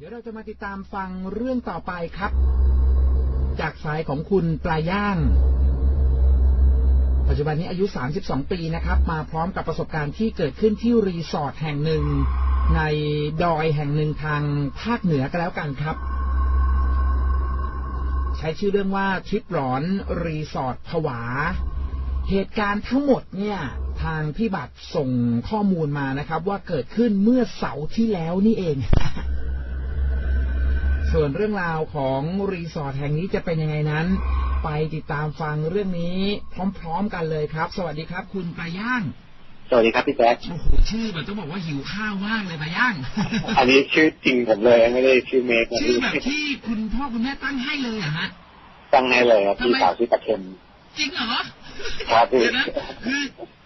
เดี๋ยวเราจะมาติดตามฟังเรื่องต่อไปครับ จากสายของคุณปลาย่าง ปัจจุบันนี้อายุ 32 ปีนะครับ มาพร้อมกับประสบการณ์ที่เกิดขึ้นที่รีสอร์ทแห่งหนึ่ง ในดอยแห่งหนึ่งทางภาคเหนือก็แล้วกันครับ ใช้ชื่อเรื่องว่าทริปหลอนรีสอร์ทผวา เหตุการณ์ทั้งหมดเนี่ยทางพี่บัตรส่งข้อมูลมานะครับ ว่าเกิดขึ้นเมื่อเสาร์ที่แล้วนี่เอง ส่วนเรื่องราวของรีสอร์ทแห่งนี้จะเป็นยังไงนั้น ไปติดตามฟังเรื่องนี้พร้อมๆกันเลยครับ สวัสดีครับ คุณปลาย่างสวัสดีครับพี่แจ๊คโอ้โหชื่อแบบต้องบอกว่าหิวข้าวมากเลยปลาย่าง อันนี้ชื่อจริงผมเลยไม่ได้ชื่อเมกนะชื่อพี่แบบที่คุณพ่อคุณแม่ตั้งให้เลยเหรอะฮะตั้งให้เลยครับพี่ทำไมสาวชื่อตะเค็มจริงเหรอครับพี่เดี๋ยวนะคือ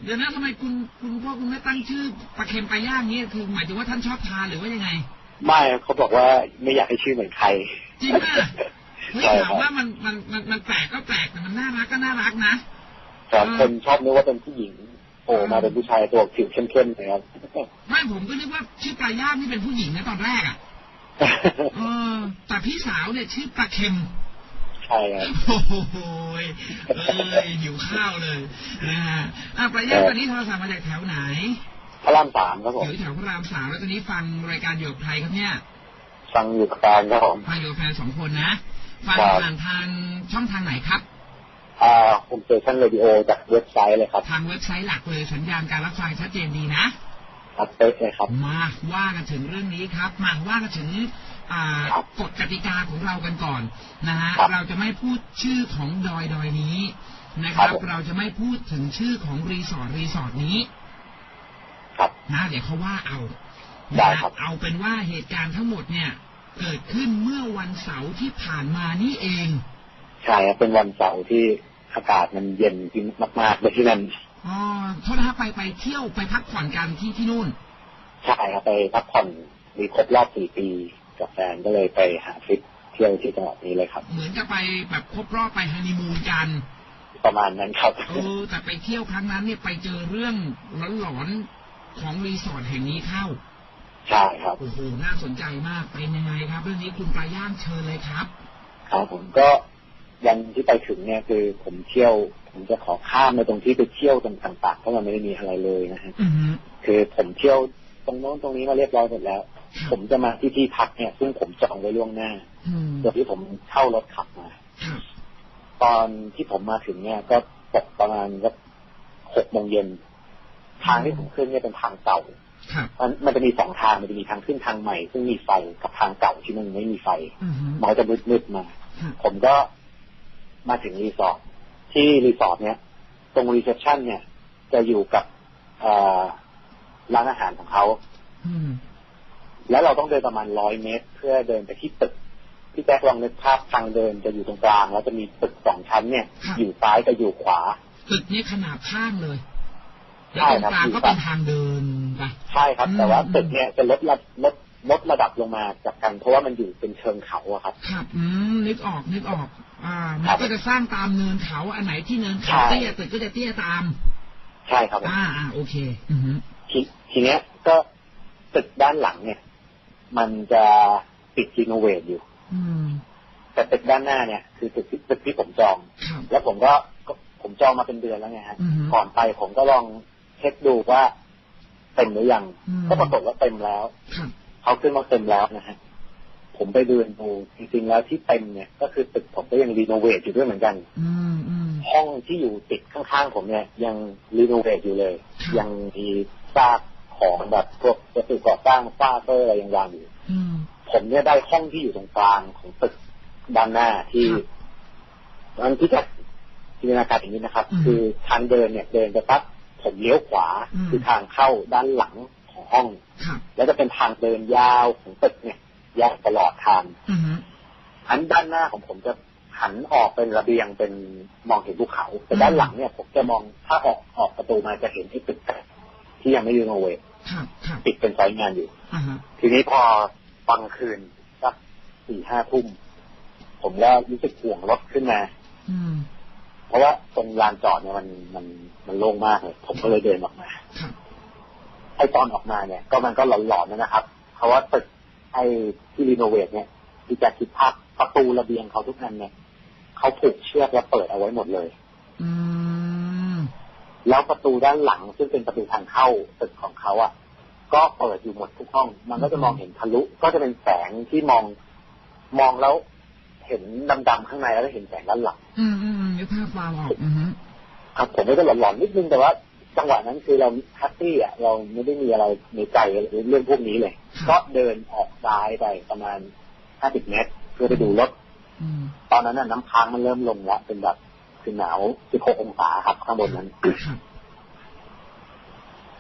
เดี๋ยวนะทำไมคุณคุณพ่อคุณแม่ตั้งชื่อปลาเค็มปลาย่างเนี่ยคือหมายถึงว่าท่านชอบทานหรือว่ายังไง ไม่เขาบอกว่าไม่อยากให้ชื่อเหมือนใครจริงป่ะเฮ้ยใช่คถารัมบว่ามันมันมันมันแปลกก็แปลกแต่มันน่ารักก็น่ารักนะแต่คนชอบนึกว่าเป็นผู้หญิงโผล่มาเป็นผู้ชายตัวผิวเข้มๆนะครับไม่ผมก็นึกว่าชื่อปลาย่างนี่เป็นผู้หญิงนะตอนแรกอะเออแต่พี่สาวเนี่ยชื่อปลาเค็มใช่ครับโอ้โหยเอ้ยหิวข้าวเลยนะฮะอะปลาย่างตอนนี้โทรศัพท์มาจากแถวไหน พระรามสามครับผอมยู่แถวพระรามสามแล้วตอนนี้ฟังรายการอยู่กับใครครับเนี่ย ฟังอยู่กับแฟนครับผมฟังอยู่กับแฟนสองคนนะ ฟังครับผ่านทางช่องทางไหนครับอ่าผมเจอชั้นเรดิโอจากเว็บไซต์เลยครับ ทางเว็บไซต์หลักเลยสัญญาณการรับฟังชัดเจนดีนะอัปเดตเลยครับ มาว่ากันถึงเรื่องนี้ครับ มาว่ากันถึงอ่าครับกฎกติกาของเรากันก่อนนะฮะครับเราจะไม่พูดชื่อของดอยดอยนี้นะคครัรับบผมเราจะไม่พูดถึงชื่อของรีสอร์ทรีสอร์ทนี้ ครับนะเดี๋ยวเขาว่าเอาได้นะครับเอาเป็นว่าเหตุการณ์ทั้งหมดเนี่ย เกิดขึ้นเมื่อวันเสาร์ที่ผ่านมานี่เองใช่ครับเป็นวันเสาร์ที่อากาศมันเย็นจริงมากๆเลยที่นั่นอ๋อโทษนะครับไปไปเที่ยวไปพักผ่อนกันที่ที่นู่นใช่ครับไปพักผ่อนมีครบรอบสี่ปีกับแฟนก็เลยไปหาทริปเที่ยวที่จังหวัดนี้เลยครับ เหมือนกับไปแบบครบรอบไปฮันนีมูนกัน ประมาณนั้นครับเออแต่ไปเที่ยวครั้งนั้นเนี่ยไปเจอเรื่องหลอนๆ ของรีสอร์ทแห่งนี้เข้า ใช่ครับ โอ้โห น่าสนใจมาก เป็นยังไงครับ เรื่องนี้คุณปลาย่างเชิญเลยครับ ครับผมก็วันที่ไปถึงเนี่ยคือผมเที่ยว ผมจะขอข้ามไปตรงที่ไปเที่ยวตรงต่างๆเพราะมันไม่ได้มีอะไรเลยนะฮะอือฮึคือผมเที่ยวตรงโน้นตรงนี้มาเรียบร้อยหมดแล้ว ผมจะมาที่ที่พักเนี่ย ซึ่งผมจองไว้ล่วงหน้าอืมโดยที่ผมเช่ารถขับมาครับตอนที่ผมมาถึงเนี่ยก็ตกประมาณสักหกโมงเย็น ทางที่ผมขึ้นเนี่ยเป็นทางเก่าครับมันมันจะมีสองทางมันจะมีทางขึ้นทางใหม่ ซึ่งมีไฟกับทางเก่าที่มันไม่มีไฟอือฮึมันก็จะมืดๆมาครับผมก็มาถึงรีสอร์ทที่รีสอร์ทเนี้ยตรงรีเซพชันเนี่ย จะอยู่กับเอ่อร้านอาหารของเขาอืมแล้วเราต้องเดินประมาณร้อยเมตร เพื่อเดินไปที่ตึกพี่แจ๊คลองนึกภาพทางเดินจะอยู่ตรงกลาง แล้วจะมีตึกสองชั้นเนี่ย อยู่ซ้ายกับอยู่ขวาตึกนี้ขนาดข้างเลย แล้วใช่ตรงครับกลางก็เป็นทางเดินไปใช่ครับอืมแต่ว่าตึกเนี่ยจะลดระลดลดระดับลงมาจากกัน เพราะว่ามันอยู่เป็นเชิงเขาอะครับ ครับ อืมนึกออกนึกออก อ่า มัครันบก็จะสร้างตามเนินเขาอันไหนที่เนินเขาใช่เตี้ยตึกก็จะเตี้ยตาม ใช่ครับผมอ่าอ่าโอเค อือฮึทีทีเนี้ยก็ตึกด้านหลังเนี่ย มันจะปิดรีโนเวทอยู่ อืมแต่ตึกด้านหน้าเนี่ยคือตึกที่ตึกที่ผมจองครับแล้วผมก็ก็ผมจองมาเป็นเดือนแล้วไงฮะอือฮึก่อนไปผมก็ลอง เช็คดูว่าเต็มหรือยังอืมก็ปรากฏว่าเต็มแล้วครับเขาขึ้นมาเต็มแล้วนะฮะผมไปดูดูจริงๆแล้วที่เต็มเนี่ย ก็คือตึกผมก็ยังรีโนเวทอยู่ด้วยเหมือนกันอืมอืมห้องที่อยู่ติดข้างๆผมเนี่ย ยังรีโนเวทอยู่เลยครับยังมีซากของแบบพวกวัสดุก่อสร้างฝ้าเตอร์อะไรยังวางอยู่อืมผมเนี่ยได้ห้องที่อยู่ตรงกลางของตึกด้านหน้าที่ครับมันที่จะจินตนาการอย่างนี้นะครับอืมคือทางเดินเนี่ยเดินไปปั๊บ ผมเลี้ยวขวาอืมคือทางเข้าด้านหลังของห้องครับแล้วจะเป็นทางเดินยาวของตึกเนี่ยยาวตลอดทางอือฮึอันด้านหน้าของผมจะหันออกเป็นระเบียงเป็นมองเห็นภูเขาแต่ด้านหลังเนี่ย ผมจะมองถ้าออกออกประตูมาจะเห็นไอ้ตึกแตกที่ยังไม่รีโนเวทครับครับปิดเป็นไซต์งานอยู่อ่าฮะทีนี้พอฟังคืนสักสี่ห้าทุ่มผมก็รู้สึกห่วงรถขึ้นมาอืม เพราะว่าตรงลานจอดเนี่ยมันมันมันโล่งมากเลยผมก็เลยเดินออกมาครับไอ้ตอนออกมาเนี่ย ก็มันก็หลอนๆนะครับ เพราะว่าตึกไอ้ที่รีโนเวทเนี่ยที่จะคิดภาพประตูระเบียงเขาทุกอันเนี่ยเขาผูกเชือกและเปิดเอาไว้หมดเลย อืมแล้วประตูด้านหลังซึ่งเป็นประตูทางเข้าตึกของเขาอะ ก็เปิดอยู่หมดทุกห้อง มันก็จะมองเห็นทะลุ ก็จะเป็นแสงที่มองมองแล้ว เห็นดำๆข้างในแล้วก็เห็นแสงด้านหลัง อืมอืม นึกภาพฟาร์มออกอือฮึครับผมก็จะหลอนๆนิดนึงแต่ว่าจังหวะนั้นคือเราแฮปปี้อะเราไม่ได้มีอะไรในใจเรื่องพวกนี้เลยก็เดินออกซ้ายไปประมาณ50เมตร เพื่อไปดูรถอืมตอนนั้นน่ะน้ำค้างมันเริ่มลงแล้วเป็นแบบคือหนาว16องศาครับข้างบนนั้นครับ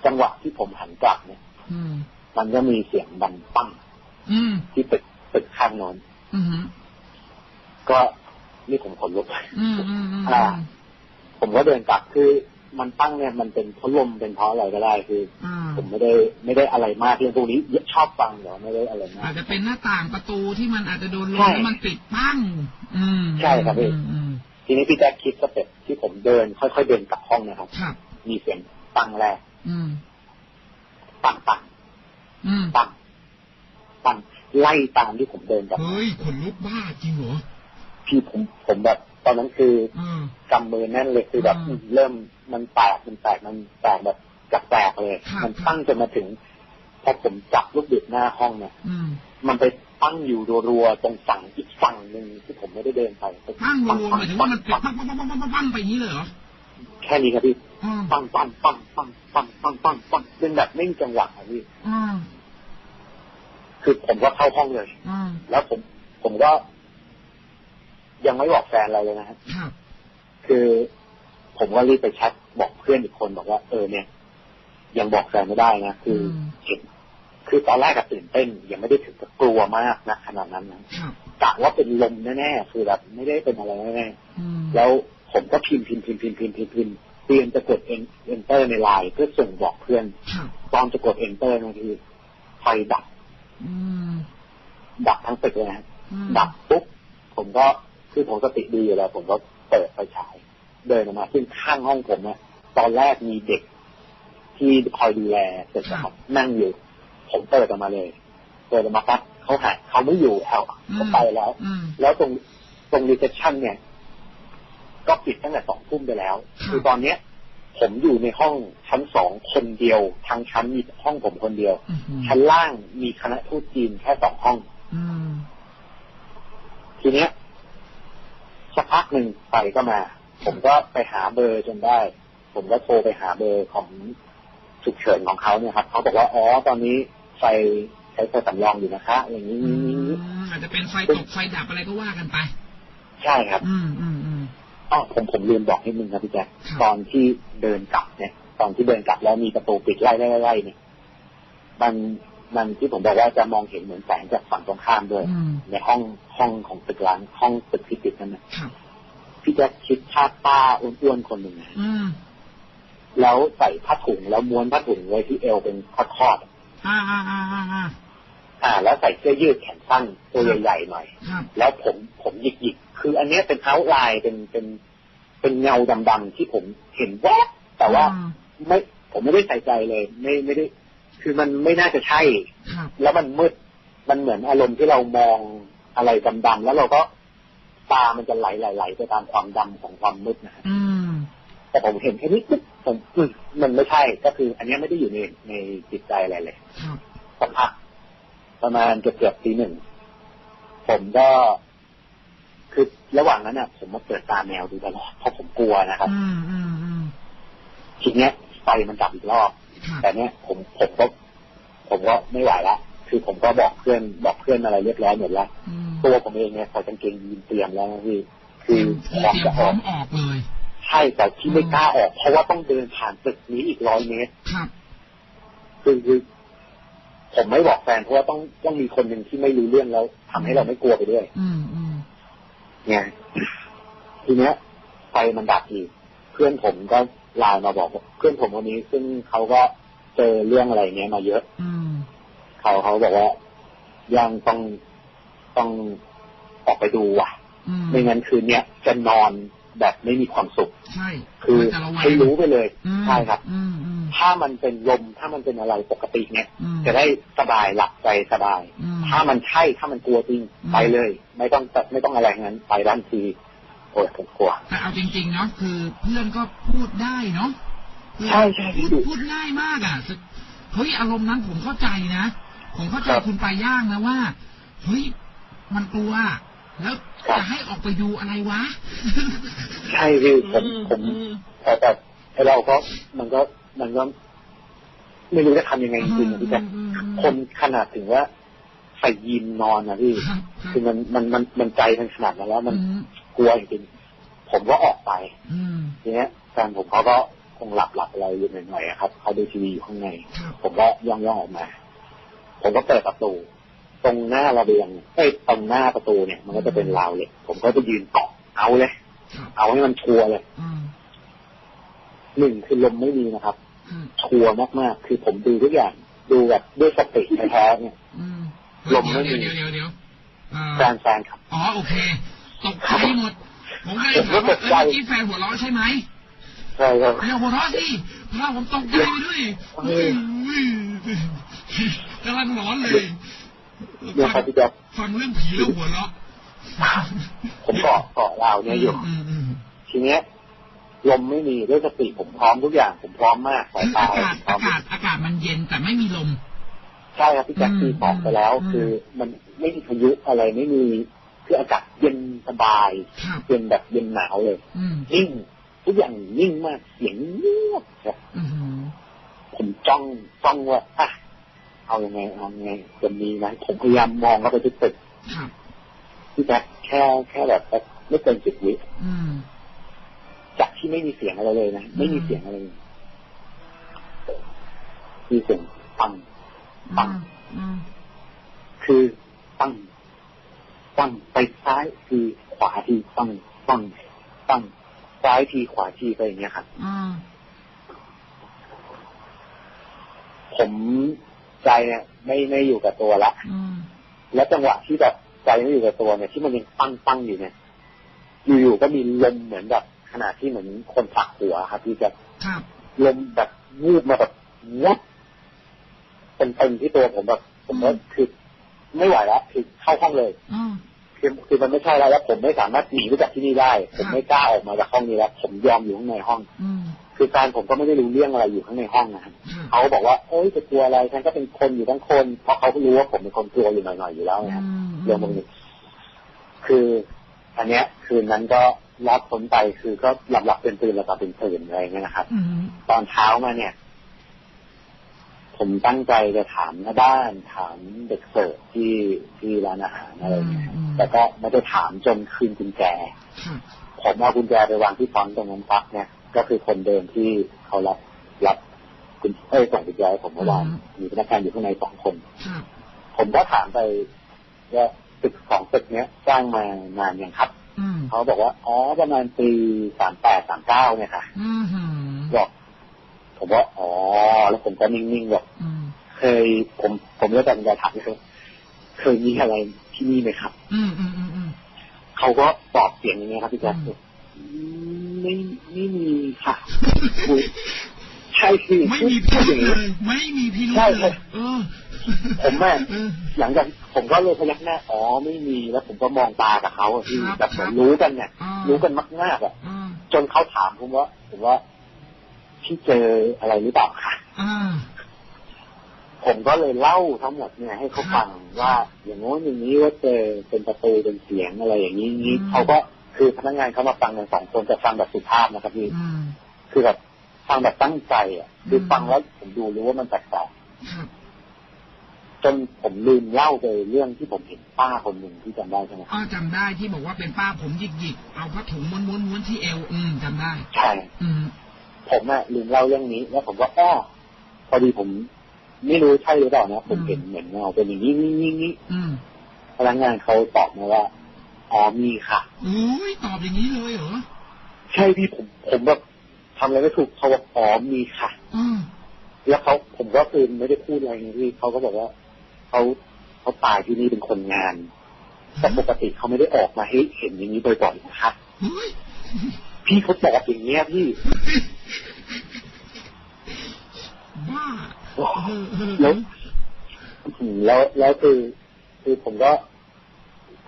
จังหวะที่ผมหันกลับเนี่ยอืมมันก็มีเสียงดังปั้งอืมที่ตึกตึกข้างโน้นอืมก็ นี่ผมขนลุกอืมอืมอืมอ่า ผมก็เดินกลับคือมันตั้งเนี่ยมันเป็นเพราะลมเป็นเพราะอะไรก็ได้คืออ่าผมไม่ได้ไม่ได้อะไรมากเรื่องพวกนี้ชอบฟังเดี๋ยวไม่ได้อะไรมาอากจจะเป็นหน้าต่างประตูที่มันอาจจะโดนลมใช่แล้วมันปิดปั้งอืมใช่ครับพี่อืมอืมทีนี้พี่แจ๊คคิดสเต็ปที่ผมเดิน ค่อยๆเดินกลับห้องนะครับครับมีเสียงปังแรกอืมปังปังอืมปังปังไล่ตามที่ผมเดินกลับเฮ้ยขนลุกบ้าจริงเหรอ พี่ผมผมแบบ ตอนนั้นคืออืมกำมือแน่นเลยคือแบบอืมเริ่มมันแตกมันแตกมันแตกแบบจากแตกเลยครับมันตั้งจนมาถึงพอผมจับลูกบิดหน้าห้องเนี่ยอืมมันไปตั้งอยู่รัวๆตรงฝั่งอีกฝั่งหนึ่งที่ผมไม่ได้เดินไปปั้งรวมหมายถึงว่ามันปิดปั้งปั้งปั้งปั้งปั้งปั้งไปอย่างนี้เลยเหรอแค่นี้ครับพี่อืมปังปังปังปังปังปังปังปังเป็นแบบไม่มีจังหวะอะพี่อืมคือผมก็เข้าห้องเลยอืมแล้วผมผมก็ ยังไม่บอกแฟนอะไรเลยนะครับครับ คือผมก็รีบไปแชทบอกเพื่อนอีกคนบอกว่า เออเนี่ย ยังบอกแฟนไม่ได้นะคืออมเห็นคือตอนแรกก็ตื่นเต้น ยังไม่ได้ถึงกับกลัวมากนะขนาดนั้นนะครับกะว่าเป็นลมแน่ๆคือแบบไม่ได้เป็นอะไรแน่ๆอืมแล้วผมก็พิมพ์พิมพ์พิมพ์พิมพ์พิมพ์พิมพ์พิมพ์เตรียมจะกด enter ในไลน์เพื่อส่งบอกเพื่อนครับตอนจะกด enter นาทีไฟดับอืมดับทั้งตึกเลยนะอืมดับปุ๊บผมก็ คือผมสติดีอยู่แล้ว ผมก็เปิดไฟฉาย เดินออกมา ซึ่งข้างห้องผมเนี่ยตอนแรกมีเด็ก ที่คอยดูแลเสร็จนะครับนั่งอยู่ ผมเปิดออกมาเลย เปิดออกมาปั๊บเขาหายเขาไม่อยู่แล้วเขาไปแล้วอืมแล้วตรงตรงรีเซพชันเนี่ย ก็ปิดตั้งแต่สองทุ่มไปแล้วครับคือตอนเนี้ย ผมอยู่ในห้องชั้นสองคนเดียว ทางชั้นมีห้องผมคนเดียวอืมชั้นล่างมีคณะทูตจีนแค่สองห้องอืมทีเนี้ย สักพักหนึ่งไฟก็มา ผมก็ไปหาเบอร์จนได้ ผมก็โทรไปหาเบอร์ของฉุกเฉินของเขาเนี่ยครับเขาบอกว่าอ๋อตอนนี้ไฟใช้ไฟสำรองอยู่นะคะอย่างนี้อืนี้นี้มอาจจะเป็นไฟตกไฟดับอะไรก็ว่ากันไป ใช่ครับ อืมอืมอืมอ๋อผมผมลืมบอกนิดนึงครับพี่แจ๊คครับตอนที่เดินกลับเนี่ย ตอนที่เดินกลับแล้วมีประตูปิดไล่ไล่ไล่ไล่เนี่ยมัน มันที่ผมบอกว่าจะมองเห็นเหมือนแสงจากฝั่งตรงข้ามด้วยอืมในห้องห้องของตึกร้างห้องตึกที่ติดนั่นนะครับพี่แจ๊คคิดภาพป้าอ้วนๆคนหนึ่งนะอืมแล้วใส่ผ้าถุงแล้วม้วนผ้าถุงไว้ที่เอวเป็นทอดๆอ่าอ่าอ่าอ่าอ่าอ่า แล้วใส่เสื้อยืดแขนสั้นตัวใหญ่ๆหน่อยครับแล้วผมผมหยิกหยิกๆคืออันเนี้ยเป็นเอาท์ไลน์เป็นเป็นเป็นเงาดำๆที่ผมเห็นแวบแต่ว่าอืมไม่ผมไม่ได้ใส่ใจเลย ไม่ไม่ได้ คือมันไม่น่าจะใช่ครับแล้วมันมืด มันเหมือนอารมณ์ที่เรามองอะไรดำๆแล้วเราก็ตามันจะไหลไหลไหลไปตามความดำของความมืดนะฮะอืมแต่ผมเห็นแค่นี้ปุ๊บผมอืมมันไม่ใช่ ก็คือ อันเนี้ยไม่ได้อยู่ในในจิตใจอะไรเลยครับสักพักประมาณเกือบเกือบๆตีหนึ่งผมก็คือระหว่างนั้นน่ะ ผมมาเปิดตาแมวดูตลอดเพราะผมกลัวนะครับอืมอืมอืมทีเนี้ยไฟมันดับอีกรอบครับ แต่เนี้ยผมผมก็ผมก็ไม่ไหวละคือผมก็บอกเพื่อนบอกเพื่อนอะไรเรียบร้อยหมดแล้วอืมตัวผมเองเนี่ยใส่กางเกงยีนเตรียมแล้วนะพี่เตคืรีอยมพร้อมเตรียจะมพอร้ออกมออกเลยใช่แต่ที่ไม่กล้าออก เพราะว่าต้องเดินผ่านตึกนี้อีกร้อยเมตรครับคือคือผมไม่บอกแฟนเพราะว่าต้องต้องมีคนหนึ่งที่ไม่รู้เรื่องแล้วทำให้เราไม่กลัวไปด้วยอืมอืมเนี่ยทีเนี้ยไฟมันดับอีกเพื่อนผมก็ ไลน์มาบอกว่าเพื่อนผมคนนี้ซึ่งเขาก็เจอเรื่องอะไรเงี้ยมาเยอะอืมเขาเขาบอกว่ายังต้องต้องออกไปดูว่ะอืมไม่งั้นคืนเนี้ยจะนอนแบบไม่มีความสุขใช่คือมันจะระแวงให้รู้ไปเลยอืมใช่ครับอืมอืมถ้ามันเป็นลมถ้ามันเป็นอะไรปกติเนี่ยอืมจะได้สบายหลับใจสบายอืมถ้ามันใช่ถ้ามันกลัวจริงอืมไปเลย ไม่ต้องไม่ต้องอะไรทั้งนั้นไปด้านที โอ้ยผมกลัวแต่เอาจริงๆเนาะคือเพื่อนก็พูดได้เนาะคือใช่ใช่พูดพี่พูดง่ายมากอะคือเฮ้ยอารมณ์นั้นผมเข้าใจนะผมเข้าใจครับคุณปลายย่างนะว่าเฮ้ยมันกลัว แล้วครับจะให้ออกไปดูอะไรวะ ใช่พี่ผมผมอืมแต่แต่ไอ้เราก็มันก็มันก็ไม่รู้จะทำยังไงจริงๆนะพี่แจ๊คอืมอืมคนขนาดถึงว่าใส่ยีนนอนนะพี่ครับครับคือมันมันมันมันใจมันขนาดนั้นแล้วมันอืม กลัวจริงๆผมก็ออกไปอืมทีเนี้ยแฟนผมเขาก็คงหลับหลับอะไรอยู่หน่อยๆอะครับเขาดูทีวีอยู่ข้างในครับผมก็ย่องย่องออกมา ผมก็เปิดประตู ตรงหน้าระเบียงเอ้ยตรงหน้าประตูเนี่ย มันก็จะเป็นราวเหล็กผมก็จะยืนเกาะเอาเลยครับเอาให้มันชัวร์เลยอืมหนึ่งคือลมไม่มีนะครับอืมชัวร์มากๆ คือผมดูทุกอย่าง ดูแบบด้วยสติแท้ๆเนี่ยอืมลมไม่มีเดี๋ยวเดี๋ยวเดี๋ยวเอ่อแฟนแฟนครับอ๋อโอเค ตกใจหมด ผมก็เลยถามว่าเอ้ยเมื่อกี้แฟนหัวเราะใช่ไหมใช่ครับอย่าหัวเราะสิพาผมตกใจไปด้วยเออกำลังร้อนเลยเนี่ยครับพี่แจ๊คฟังเรื่องผีแล้วหัวเราะผมเกาะเกาะราวเนี่ยอยู่มอืมทีเนี้ยลมไม่มีด้วยสติผมพร้อมทุกอย่างผมพร้อมมากสายคือตาอากาศพร้ออามกาศอากาศมันเย็นแต่ไม่มีลมใช่ครับพี่แจ็คอืมคือบอกไปแล้วอืมคือมันไม่มีพายุอะไรไม่มี คืออากาศเย็นสบายครับเย็นแบบเย็นหนาวเลยอืมนิ่งทุกอย่างนิ่งมากเสียงเงียบครับอืมผมจ้องจ้องว่าอะเอายังไงเอายังไงจะมีไหมผมพยายามมองเข้าไปที่ตึกครับพี่แจ็คแค่แค่แบบไม่เกินสิบวิอืมจากที่ไม่มีเสียงอะไรเลยนะไม่มีเสียงอะไรเลยมีเสียงปังปังอืมคือปัง ปังไปซ้ายทีขวาทีปังปังปังซ้ายทีขวาทีไปอย่างเงี้ยครับอืมผมใจเนี่ยไม่ไม่อยู่กับตัวละอืมแล้วจังหวะที่แบบใจไม่อยู่กับตัวเนี่ยที่มันยังปังปังอยู่เนี่ย อยู่ๆก็มีลมเหมือนแบบขนาดที่เหมือนคนผลักหัวครับที่จะครับลมแบบวูบมาแบบวับเป็นเต็มที่ตัวผมแบบผมก็คือไม่ไหวแล้วคือเข้าห้องเลยอืม คือคือมันไม่ใช่แล้วแล้วผมไม่สามารถหนีไปจากที่นี่ได้ ผมไม่กล้าออกมาจากห้องนี้แล้ว ผมยอมอยู่ข้างในห้องอืมคือแฟนผมก็ไม่ได้รู้เรื่องอะไรอยู่ข้างในห้องนะครับครับเขาบอกว่าเอ้ยจะกลัวอะไรฉันก็เป็นคนอยู่ทั้งคนเพราะเขาก็รู้ว่าผมเป็นคนกลัวอยู่หน่อยๆอยู่แล้วนะครับอืมเรื่องพวกนี้คืออันเนี้ย คืนนั้นก็รับผลไปคือก็หลับหลับๆตื่นตื่นๆหลับหลับตื่นตื่นๆอะไรเงี้ยนะครับอืมตอนเช้ามาเนี่ย ผมตั้งใจจะถามหน้าบ้านถามเด็กเสิร์ฟที่ที่ร้านอาหารอะไรเงี้ยอืมแต่ก็ไม่ได้ถามจนคืนกุญแจครับผมเอากุญแจไปวางที่ฟอนต์ตรงนั้นปั๊บเนี่ยก็คือคนเดิมที่เขารับรับกุญเอ้ยส่งกุญแจให้ผมเมื่อวานมีพนักงานอยู่ข้างในสองคนครับผมก็ถามไปว่าตึกสองตึกเนี้ยสร้างมานานยังครับอืมเขาบอกว่าอ๋อประมาณปีสามแปดสามเก้าเนี่ยค่ะอืมหืมบอก ผมว่าอ๋อแล้วผมก็นิ่งๆบอกอืมเคยผมผมเลือกแต่จะถามเลยเคยมีอะไรที่นี่ไหมครับ อืมอืมอืมอืมเขาก็ตอบเสียงอย่างเงี้ยครับพี่แจ๊คอืมอืมไม่ไม่มีค่ะอุ๊ยใช่คือไม่มีพูพิดรุอธย่างเลนี้ยไม่มีพิรุธใช่เลใช่ยเออผมแม่เออหลังจากผมก็เลยพยักหน้าอ๋อไม่มีแล้วผมก็มองตากับเขาอะพี่ครับแบบเหมือนรู้กันเนี่ยอ่ารู้กันมากๆอะอ่าจนเขาถามผมว่า ผมว่า พี่เจออะไรหรือเปล่าคะอ่าผมก็เลยเล่าทั้งหมดเนี่ยให้เขาฟังว่าอย่างโน้นอย่างนี้ว่าเจอเป็นประตูเป็นเสียงอะไรอย่างนี้นี้อืมเขาก็คือพนักงานเขามาฟังกันสองคนจะฟังแบบสุภาพนะครับพี่อืมคือแบบฟังแบบตั้งใจอะคืออืมฟังแล้วผมดูรู้ว่ามันแปลกครับๆจนผมลืมเล่าไปเรื่องที่ผมเห็นป้าคนหนึ่งที่จำได้ใช่ไหมครับอ้อจำได้ที่บอกว่าเป็นป้าผมหยิกหยิกๆเอาผ้าถุงม้วนม้วนม้วนที่เอวอืมจำได้ ใช่ อืม ผมอะลืมเล่าเรื่องนี้แล้วผมก็อ้อพอดีผม ไม่รู้ใช่หรือเปล่านะผมอืมเห็นเหมือนเงาเป็นอย่างนี้นี้นี้นี้อืมพนักงานเขาตอบมาว่าอ๋อมีค่ะอุ้ยตอบอย่างนี้เลยเหรอใช่พี่ผมผมแบบทำอะไรไม่ถูกเขาบอกอ๋อมีค่ะ อืมแล้วเขาผมก็คือไม่ได้พูดอะไรไงพี่เขาก็บอกว่าเขาเขาตายที่นี่เป็นคนงานแต่ปกติเขาไม่ได้ออกมาให้เห็นอย่างนี้บ่อยๆนะคะเฮ้ย พี่เขาตอบอย่างเงี้ยพี่ บ้าโอ้เออเออแล้วอืมแล้วแล้วคือคือผมก็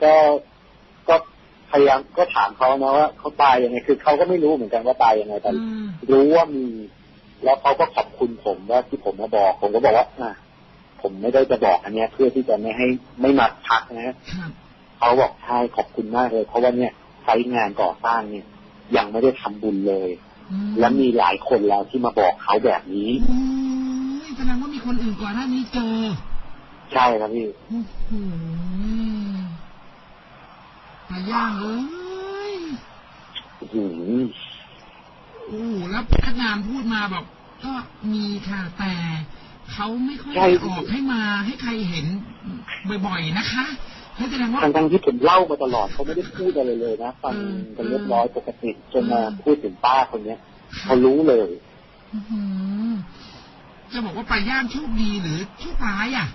ก็ก็พยายามก็ถามเขานะว่าเขาตายยังไงคือเขาก็ไม่รู้เหมือนกันว่าตายยังไงแต่อืมรู้ว่ามี แล้วเขาก็ขอบคุณผมว่าที่ผมมาบอก ผมก็บอกว่าอะผมไม่ได้จะบอกอันเนี้ย เพื่อที่จะไม่ให้ไม่มาทักนะครับเขาบอกใช่ขอบคุณมากเลย เพราะว่าเนี่ยไซต์งานก่อสร้างเนี่ย ยังไม่ได้ทำบุญเลยอืและมีหลายคนแล้วที่มาบอกเขาแบบนี้โอ้ยแสดงว่ามีคนอื่นก่อนหน้านี้เจอ ใช่ครับพี่โอ้โหปลาย่างเอ้ยอื้อหือโอ้โหแล้วพนักงานพูดมาบอก ก็มีค่ะแต่เขาไม่ค่อยใช่ออกให้มาให้ใครเห็นบ่อยๆนะคะ เขาแสดงว่าทั้งทั้งๆที่ผมเล่ามาตลอดเขาไม่ได้พูดอะไรเลยนะฟังอืมกันเรียบร้อยปกติจนมาอืมพูดถึงป้าคนเนี้ยเขารู้เลยอื้อหือจะบอกว่าปลาย่างโชคดีหรือโชคร้ายอะ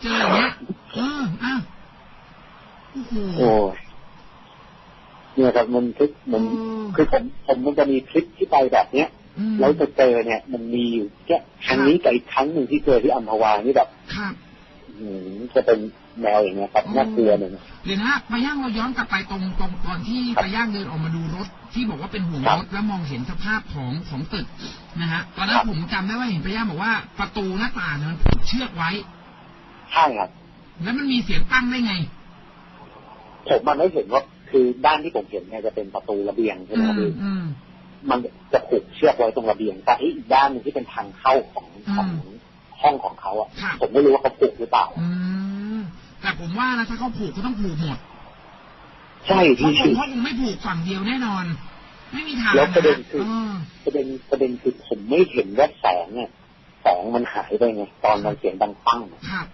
เจออย่างเงี้ยเอออ้าวโอ้โหโอ้ยเนี่ยครับมันคือมันอืมคือผมผมมันจะมีคลิปที่ไปแบบเนี้ยอืมแล้วจะเจอเนี่ย มันมีอยู่แค่ครั้งนี้กับอีกครั้งหนึ่งที่เจอที่อัมพวานี่แบบครับอืมจะเป็น แนวอย่างเงี้ยครับน่ากลัวหนึ่งเดี๋ยวนะปลาย่างเราย้อนกลับไปตรงตรงตอนที่ปลาย่างเดินออกมาดูรถที่บอกว่าเป็นห่วงครับรถแล้วมองเห็นสภาพของของตึกนะฮะตอนนั้คนรับผมจำได้ว่าเห็นปลาย่างบอกว่าประตูหน้าต่างเนี่ยมันผูกเชือกไว้ใช่ครับแล้วมันมีเสียงตั้งได้ไงผมมันไม่เห็นว่าคือด้านที่ผมเห็นเนี่ยจะเป็นประตูระเบียงใช่ไหมอืครับมพี่อืมมันจะผูกเชือกไว้ตรงระเบียง แต่อีกด้านหนึงที่เป็นทางเข้าของอืมของห้องของเขาอะครับผมไม่รู้ว่าเขาผูกหรือเปล่าอืม แต่ผมว่านะถ้าเขาผูกเขาต้องผูกหมด ใช่เพราะพี่ผมเขาคงไม่ผูกฝั่งเดียวแน่นอน ไม่มีทางแล้วประเด็นคือเออประเด็นประเด็นคือผมไม่เห็นว่าแสงเนี่ยแสงมันหายไปไงตอนมันเสียงดังปังอะครับ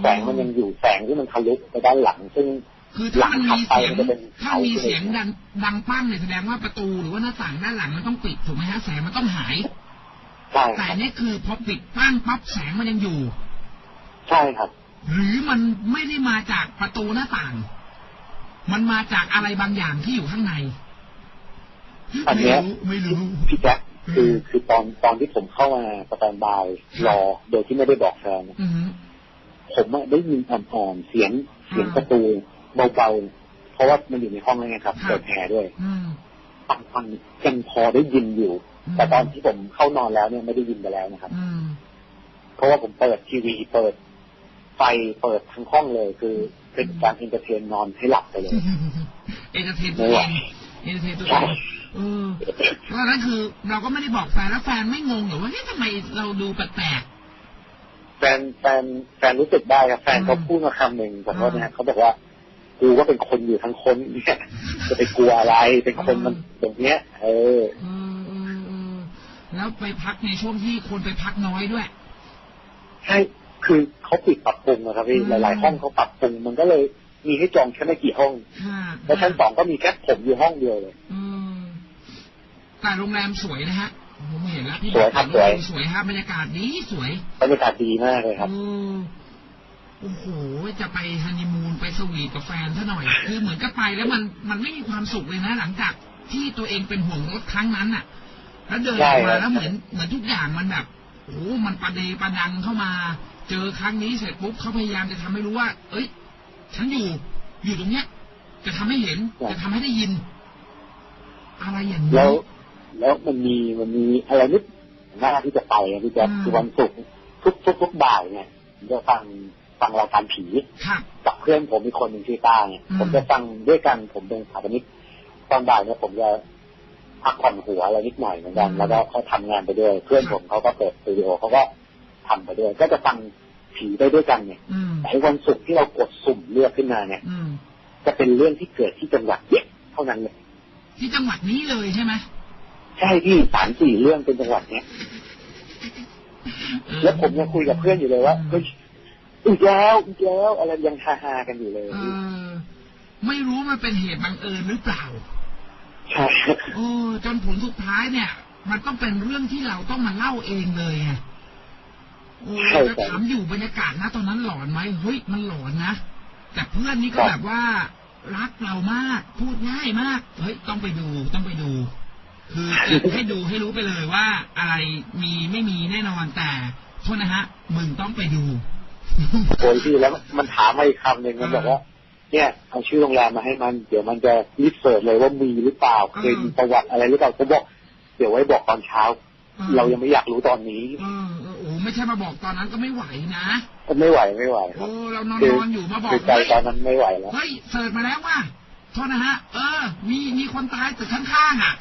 แสงมันยังอยู่แสงที่มันทะลุไปด้านหลัง ซึ่งคือถ้ามันมีเสียงหลังถัดไปมันจะเป็นถ้ามีเสียงเขาดังดังปั้งเนี่ยแสดงว่าประตูหรือว่าหน้าต่างด้านหลังมันต้องปิดถูกไหมฮะแสงมันต้องหายใช่คแต่รับเนี่ยคือพอปิดปั้งปั๊บแสงมันยังอยู่ ใช่ครับ หรือมันไม่ได้มาจากประตูหน้าต่าง มันมาจากอะไรบางอย่างที่อยู่ข้างใน อันเนี้ยไม่รู้พี่แจ๊คอืมคือคือตอนตอนที่ผมเข้ามาสแตนบายรอโดยที่ไม่ได้บอกแฟนอืมผมอะได้ยินอ่อนๆเสียงเสียงอ่าประตูเบาๆเพราะว่ามันอยู่ในห้องแล้วไงครับครับเปิดแอร์ด้วยอืมฟังฟังยังพอได้ยินอยู่อืมแต่ตอนที่ผมเข้านอนแล้วเนี่ยไม่ได้ยินไปแล้วนะครับอืมเพราะว่าผมเปิดทีวีเปิด ไฟเปิดทั้งห้องเลยคือเป็นการเอนเตอร์เทนนอนให้หลับไปเลยเอนเตอร์เทนตัวเองเอนเตอร์เทนตัวเองเออเพราะฉะนั้นคือเราก็ไม่ได้บอกแฟนแล้วแฟนไม่งงเหรอว่าเฮ้ยทำไมเราดูแปลกแฟนแฟนแฟนรู้สึกได้ครับแฟนอืมเขาพูดมาคำหนึ่งผมว่าอืมนะเขาบอกว่ากูก็เป็นคนอยู่ทั้งคนเนี่ยจะไปกลัวอะไรเป็นคนมันอืมแบบเนี้ยเออๆเออเออเออแล้วไปพักในช่วงที่คนไปพักน้อยด้วย ใช่ คือเขาปิดปรับปรุงนะครับพี่อืมหลาย ๆ ห้องเขาปรับปรุง มันก็เลยมีให้จองแค่ไม่กี่ห้องค่ะแล้วชั้นสองก็มีแค่ผมอยู่ห้องเดียวเลยอืมแต่โรงแรมสวยนะฮะผมเห็นแล้วพี่สวยครับโรงแรมสวยสวยฮะบรรยากาศดีสวยบรรยากาศดีมากเลยครับเออโอ้โหจะไปฮันนีมูนไปสวีทกับแฟนซะหน่อย คือเหมือนกับไปแล้วมันมันไม่มีความสุขเลยนะ หลังจากที่ตัวเองเป็นห่วงรถครั้งนั้นน่ะ แล้วเดินออกมาใช่ครับแล้วเหมือนเหมือนทุกอย่างมันแบบโอ้โหมันประเดประดังเข้ามา เจอครั้งนี้เสร็จปุ๊บเขาพยายามจะทำให้รู้ว่า เอ้ย ฉันอยู่ อยู่ตรงเนี้ย จะทำให้เห็น จะทำให้ได้ยิน อะไรอย่างนี้ แล้ว แล้วมันมี มันมีอะไรนิดหน้าที่จะไปอะพี่แจ๊คอืมคือวันศุกร์ทุกทุกทุกบ่ายเนี่ยผมจะฟังฟังรายการผีครับกับเพื่อนผมอีกคนหนึ่งชื่อต้าเนี่ยอืมผมจะฟังด้วยกันผมเป็นสถาปนิกตอนบ่ายเนี่ยผมจะพักผ่อนหัวอะไรนิดหน่อยเหมือนกันแล้วก็เขาทำงานไปด้วย เพื่อนผมเขาก็เปิดสตูดิโอเขาก็ ทำไปด้วย ก็จะฟังผีได้ด้วยกันเนี่ยอืมแต่ไอ้วันศุกร์ที่เรากดสุ่มเลือกขึ้นมาเนี่ยอืมจะเป็นเรื่องที่เกิดที่จังหวัดเนี้ยเท่านั้นเลยที่จังหวัดนี้เลยใช่ไหมใช่พี่สามสี่เรื่องเป็นจังหวัดเนี้ยแล้วผมยังคุยกับเพื่อนอยู่เลยว่าเฮ้ยอีกแล้วอีกแล้วอะไรยังฮาฮาๆกันอยู่เลยเออไม่รู้มันเป็นเหตุบังเอิญหรือเปล่าใช่โอ้จนผลสุดท้ายเนี่ย มันต้องเป็นเรื่องที่เราต้องมาเล่าเองเลยไงโอ้ ใช่จะครับถามอยู่บรรยากาศนะตอนนั้นหลอนไหมเฮ้ยมันหลอนนะแต่เพื่อนนี่ก็ครับแบบว่ารักเรามาก พูดง่ายมาก เฮ้ยต้องไปดูต้องไปดู คือจะให้ดูให้รู้ไปเลยว่า อะไรมีไม่มีแน่นอนแต่โทษนะฮะมึงต้องไปดูโอ้ยพี่แล้วมันถามมาอีกคำหนึ่งมันบอกว่าเนี่ยเอาชื่อโรงแรมมาให้มันเดี๋ยวมันจะรีบเสิร์ชเลยว่ามีหรือเปล่าเคยมีประวัติอะไรหรือเปล่าผมบอก เดี๋ยวไว้บอกตอนเช้า เรายังไม่อยากรู้ตอนนี้เออเออโอ้ ไม่ใช่มาบอกตอนนั้นก็ไม่ไหวนะก็ไม่ไหวไม่ไหวครัโอ้บเรานอนคืนอนอยู่มาบอกคือใจเฮ้ยตอนนั้นไม่ไหวแล้วเฮ้ยเสิร์ชมาแล้วว่าโทษนะฮะ เออ มีมีคนตายตึกข้างๆอะ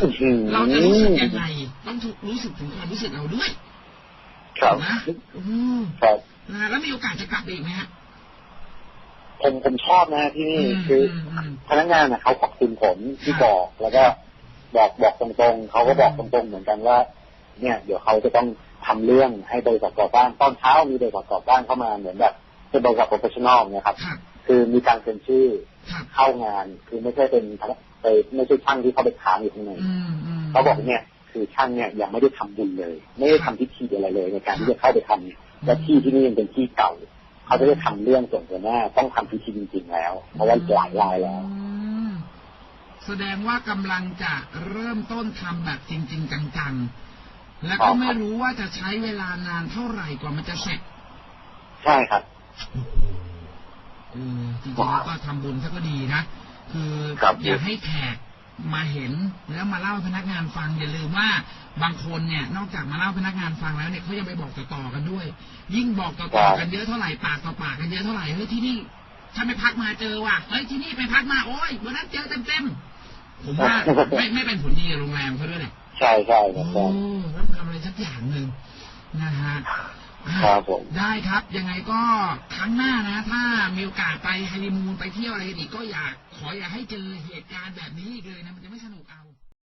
อื้อหือเราจะรู้สึกยังไง ต้องถูกรู้สึกถึงความรู้สึกเราด้วย ครับนะอืมครับนะฮะแล้วมีโอกาสจะกลับอีกไหมฮะผมผมชอบนะที่นี่อืมคืออมอืมพนักงานนะเขาขอบคุณผมที่ครับบอกแล้วก็บอกบอกตรงๆเขาก็บอกตรงๆเหมือนกันว่า เนี่ย เดี๋ยวเขาจะต้อง ทำเรื่องให้บริษัทก่อสร้างตอนเช้ามีบริษัทก่อสร้างเข้ามาเหมือนแบบเป็นบริษัทโปรเฟชชั่นอลเนี่ยครับ คือมีการเซ็นชื่อเข้างาน คือไม่ใช่เป็นไปไม่ใช่ช่างที่เขาไปค้างอยู่ข้างในเขาบอกเนี่ยคือช่างเนี่ยยังไม่ได้ทำบุญเลย ไม่ได้ทำพิธีอะไรเลย ในการที่จะเข้าไปทำเนี่ยและที่ที่นี่ยังเป็นที่เก่า เขาจะได้ทำเรื่องส่งหัวหน้าต้องทำพิธีจริงๆแล้ว เพราะว่าหลายรายแล้วแสดงว่ากำลังจะเริ่มต้นทำแบบจริง ๆ จังๆ และก็ไม่รู้ว่าจะใช้เวลานานเท่าไหร่กว่ามันจะเสร็จ ใช่ครับเออจริงๆแล้วก็ทำบุญซะก็ดีนะ คือครับอย่าให้แขกมาเห็นแล้วมาเล่าให้พนักงานฟังอย่าลืมว่าบางคนเนี่ย นอกจากมาเล่าให้พนักงานฟังแล้วเนี่ยเขายังไปบอกต่อๆกันด้วย ยิ่งบอกต่อๆกันเยอะเท่าไหร่ปากต่อปากกันเยอะเท่าไหร่เฮ้ยที่นี่ถ้าไม่พักมาเจอว่ะเฮ้ยที่นี่ไปพักมาโอ้ยวันนั้นเจอเต็มๆผมว่าไม่ไม่เป็นผลดีกับโรงแรมเขาด้วยแหละ ใช่ใช่คโอ้รับใช่ต้องทำอะไรสักอย่างหนึ่งนะฮะอะครับผมได้ครับ ยังไงก็ครั้งหน้านะ ถ้ามีโอกาสไปฮันนีมูนไปเที่ยวอะไรกันอีกก็อยากขออย่าให้เจอเหตุการณ์แบบนี้อีกเลยนะมันจะไม่สนุกเอา